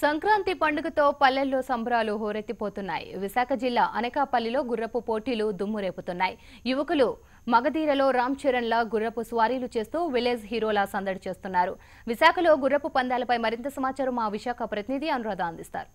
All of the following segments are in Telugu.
సంక్రాంతి పండుగతో పల్లెల్లో సంబరాలు హోరెత్తిపోతున్నాయి. విశాఖ జిల్లా అనకాపల్లిలో గుర్రపు పోటీలు దుమ్మురేపుతున్నాయి. యువకులు మగధీరలో రామ్ చరణ్ లా గుర్రపు స్వారీలు చేస్తూ విలేజ్ హీరోలా సందడి చేస్తున్నారు. విశాఖలో గుర్రపు పందాలపై మరింత సమాచారం మా విశాఖ ప్రతినిధి అనురాధ అందిస్తారు.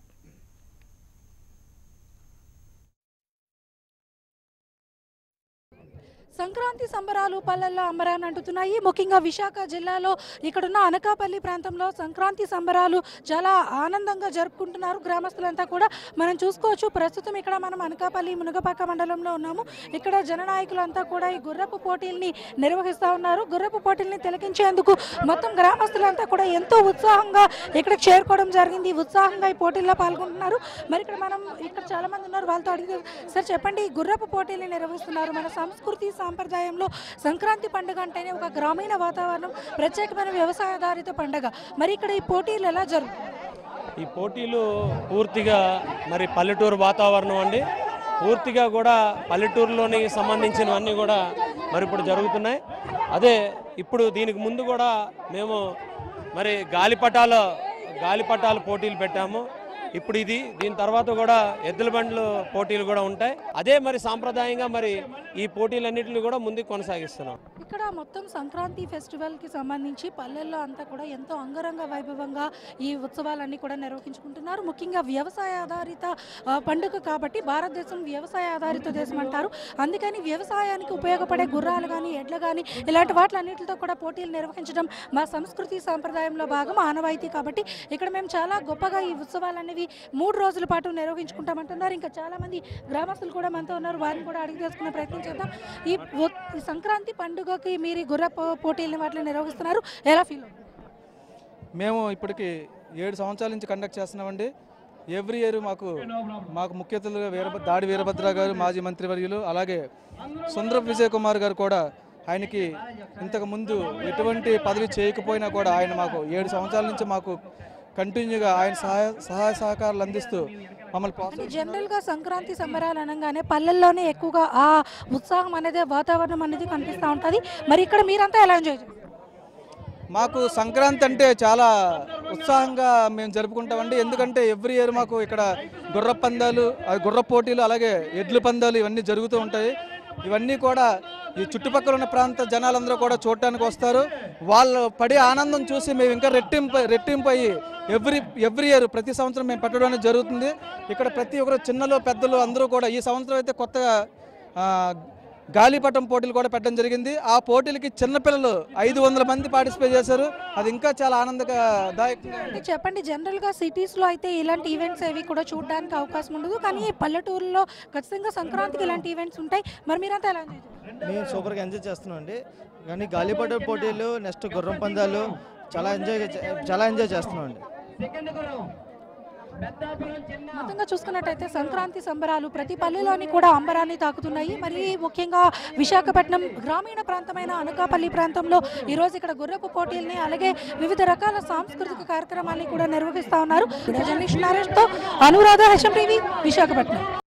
సంక్రాంతి సంబరాలు పల్లెల్లో అంబరాన్ని అంటుతున్నాయి. ముఖ్యంగా విశాఖ జిల్లాలో ఇక్కడున్న అనకాపల్లి ప్రాంతంలో సంక్రాంతి సంబరాలు చాలా ఆనందంగా జరుపుకుంటున్నారు. గ్రామస్తులంతా కూడా మనం చూసుకోవచ్చు. ప్రస్తుతం ఇక్కడ మనం అనకాపల్లి మునగపాక మండలంలో ఉన్నాము. ఇక్కడ జననాయకులంతా కూడా ఈ గుర్రపు పోటీల్ని నిర్వహిస్తూ ఉన్నారు. గుర్రపు పోటీల్ని తిలకించేందుకు మొత్తం గ్రామస్తులంతా కూడా ఎంతో ఉత్సాహంగా ఇక్కడ చేరుకోవడం జరిగింది. ఉత్సాహంగా ఈ పోటీల్లో పాల్గొంటున్నారు. మరి ఇక్కడ మనం ఇక్కడ చాలామంది ఉన్నారు. వాళ్ళతో అడిగితే సార్ చెప్పండి గుర్రపు పోటీల్ని నిర్వహిస్తున్నారు. మన సంస్కృతి సాంప్రదాయంలో సంక్రాంతి పండుగ అంటేనే ఒక గ్రామీణ వాతావరణం ప్రత్యేకమైన వ్యవసాయ ఆధారిత పండుగ. మరి ఇక్కడ ఈ పోటీలు ఎలా జరుగు? ఈ పోటీలు పూర్తిగా మరి పల్లెటూరు వాతావరణం అండి. పూర్తిగా కూడా పల్లెటూరులోని సంబంధించినవన్నీ కూడా మరి ఇప్పుడు జరుగుతున్నాయి. అదే ఇప్పుడు దీనికి ముందు కూడా మేము మరి గాలిపటాల గాలిపటాల పోటీలు పెట్టాము. ఇప్పుడు ఇది దీని తర్వాత కూడా ఎద్దుల బండ్లు పోటీలు కూడా ఉంటాయి. అదే మరి సాంప్రదాయంగా మరి ఈ పోటీలన్నింటినీ కూడా ముందుకు కొనసాగిస్తున్నాం. ఇక్కడ మొత్తం సంక్రాంతి ఫెస్టివల్కి సంబంధించి పల్లెల్లో అంతా కూడా ఎంతో అంగరంగ వైభవంగా ఈ ఉత్సవాలన్నీ కూడా నిర్వహించుకుంటున్నారు. ముఖ్యంగా వ్యవసాయ ఆధారిత పండుగ కాబట్టి భారతదేశం వ్యవసాయ ఆధారిత దేశం అంటారు. అందుకని వ్యవసాయానికి ఉపయోగపడే గుర్రాలు కానీ ఎడ్లు కానీ ఇలాంటి వాటిలన్నింటితో కూడా పోటీలు నిర్వహించడం మా సంస్కృతి సాంప్రదాయంలో భాగం ఆనవాయితీ కాబట్టి ఇక్కడ మేము చాలా గొప్పగా ఈ ఉత్సవాలు అనేవి మూడు రోజుల పాటు నిర్వహించుకుంటామంటున్నారు. ఇంకా చాలామంది గ్రామస్తులు కూడా మనతో ఉన్నారు. వారిని కూడా అడిగి తెలుసుకునే ప్రయత్నం చేద్దాం. ఈ సంక్రాంతి పండుగకి మీరు గుర్ర పోటీలని వాటిని నిర్వహిస్తున్నారు. ఎలా ఫీల్ మేము ఇప్పటికి ఏడు సంవత్సరాల నుంచి కండక్ట్ చేస్తున్నామండి. ఎవ్రీ ఇయర్ మాకు మాకు ముఖ్య అతిథులుగా వీరభ దాడి వీరభద్ర గారు మాజీ మంత్రివర్యులు అలాగే సుందర విజయ్ కుమార్ గారు కూడా ఆయనకి ఇంతకుముందు ఎటువంటి పదవి చేయకపోయినా కూడా ఆయన మాకు ఏడు సంవత్సరాల నుంచి మాకు కంటిన్యూగా ఆయన సహాయ సహాయ సహకారాలు అందిస్తూ మమ్మల్ని జనరల్గా సంక్రాంతి సంబరాలు అనగానే పల్లెల్లోనే ఎక్కువగా ఆ ఉత్సాహం అనేది వాతావరణం అనేది కనిపిస్తూ ఉంటుంది. మరి ఇక్కడ మీరంతా ఎలా ఎంజాయ్ మాకు సంక్రాంతి అంటే చాలా ఉత్సాహంగా మేము జరుపుకుంటామండి. ఎందుకంటే ఎవ్రీ ఇయర్ మాకు ఇక్కడ గుర్ర పందాలు గుర్ర పోటీలు అలాగే ఎడ్ల పందాలు ఇవన్నీ జరుగుతూ ఉంటాయి. ఇవన్నీ కూడా ఈ చుట్టుపక్కల ఉన్న ప్రాంత జనాలందరూ కూడా చూడటానికి వస్తారు. వాళ్ళు పడే ఆనందం చూసి మేము ఇంకా రెట్టింపు రెట్టింపు అయ్యి ఎవ్రీ ఎవ్రీ ఇయర్ ప్రతి సంవత్సరం మేము పెట్టడం అనేది జరుగుతుంది. ఇక్కడ ప్రతి ఒక్కరు చిన్నలు పెద్దలు అందరూ కూడా ఈ సంవత్సరం అయితే కొత్తగా గాలిపటం పోటీలు కూడా పెట్టడం జరిగింది. ఆ పోటీలకి చిన్నపిల్లలు ఐదు వందల మంది పార్టిసిపేట్ చేశారు. అది ఇంకా చాలా ఆనందదాయకంగా చెప్పండి జనరల్గా సిటీస్లో అయితే ఇలాంటి ఈవెంట్స్ ఏవి కూడా చూడడానికి అవకాశం ఉండదు. కానీ పల్లెటూరులో ఖచ్చితంగా సంక్రాంతికి ఇలాంటి ఈవెంట్స్ ఉంటాయి. మరి మీరంతా ఎలా మేము సూపర్గా ఎంజాయ్ చేస్తున్నాం అండి కానీ గాలిపట పోటీలు నెక్స్ట్ గుర్రం పందాలు చాలా ఎంజాయ్ చాలా ఎంజాయ్ చేస్తున్నాం అండి మొత్తంగా చూసుకున్నట్టయితే సంక్రాంతి సంబరాలు ప్రతి పల్లెలోని కూడా అంబరాన్ని తాకుతున్నాయి. మరి ముఖ్యంగా విశాఖపట్నం గ్రామీణ ప్రాంతమైన అనకాపల్లి ప్రాంతంలో ఈరోజు ఇక్కడ గుర్రపు పోటీల్ని అలాగే వివిధ రకాల సాంస్కృతిక కార్యక్రమాల్ని కూడా నిర్వహిస్తా ఉన్నారు. Journalist Anuradha HM TV Visakhapatnam.